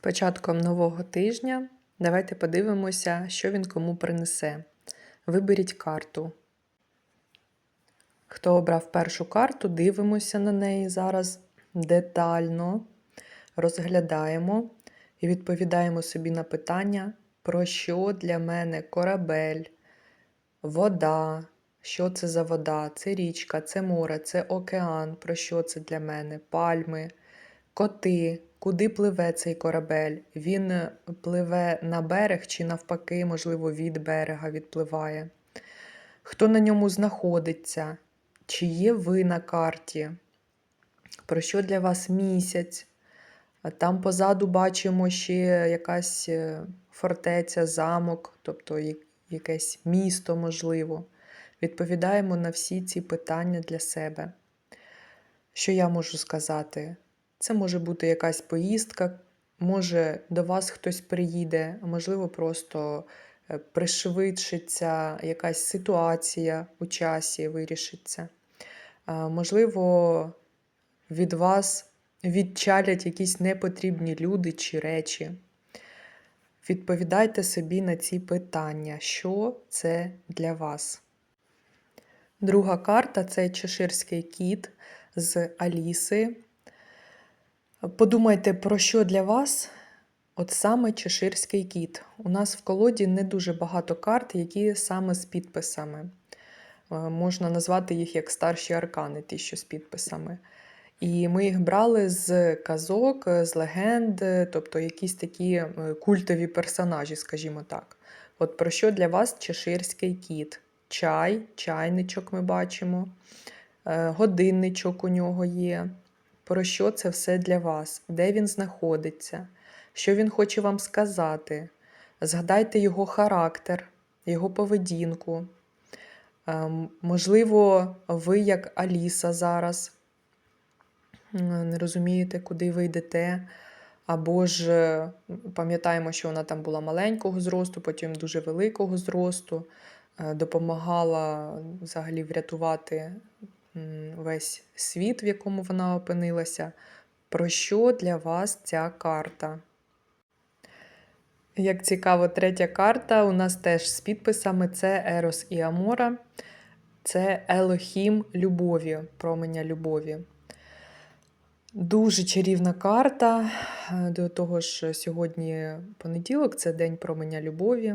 початком нового тижня. Давайте подивимося, що він кому принесе. Виберіть карту. Хто обрав першу карту, дивимося на неї зараз детально, розглядаємо і відповідаємо собі на питання, про що для мене корабель, вода, що це за вода, це річка, це море, це океан, про що це для мене, пальми, коти, куди пливе цей корабель? Він е, пливе на берег чи навпаки, можливо, від берега відпливає. Хто на ньому знаходиться? Чи є ви на карті? Про що для вас місяць? Там позаду бачимо ще якась е, фортеця, замок, тобто якесь місто, можливо. Відповідаємо на всі ці питання для себе. Що я можу сказати? Це може бути якась поїздка, може до вас хтось приїде, можливо, просто е, пришвидшиться якась ситуація у часі, вирішиться. Можливо, від вас відчалять якісь непотрібні люди чи речі. Відповідайте собі на ці питання, що це для вас. Друга карта це чеширський кіт з Аліси. Подумайте, про що для вас от саме чеширський кіт. У нас в колоді не дуже багато карт, які саме з підписами. Е, Можна назвати їх як старші аркани, ті, що з підписами. І ми їх брали з казок, е, з легенд, е, тобто якісь такі культові персонажі, скажімо так. От про що для вас чеширський кіт? Чай, чайничок ми бачимо, годинничок у нього є. Про що це все для вас? Де він знаходиться? Що він хоче вам сказати? Згадайте його характер, його поведінку. Ем, Можливо, ви як Аліса зараз не розумієте, куди ви йдете. Або ж е, пам'ятаємо, що вона там була маленького зросту, потім дуже великого зросту, е, допомагала взагалі врятувати весь світ, в якому вона опинилася. Про що для вас ця карта? Як цікаво, третя карта у нас теж з підписами: це Ерос і Амора, це Елохім любові, променя любові. Дуже чарівна карта. До того ж, сьогодні понеділок, це день променя любові.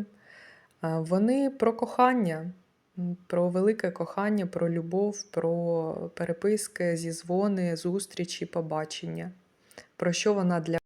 Вони про кохання, про велике кохання, про любов, про переписки, зізвони, зустрічі, побачення. Про що вона для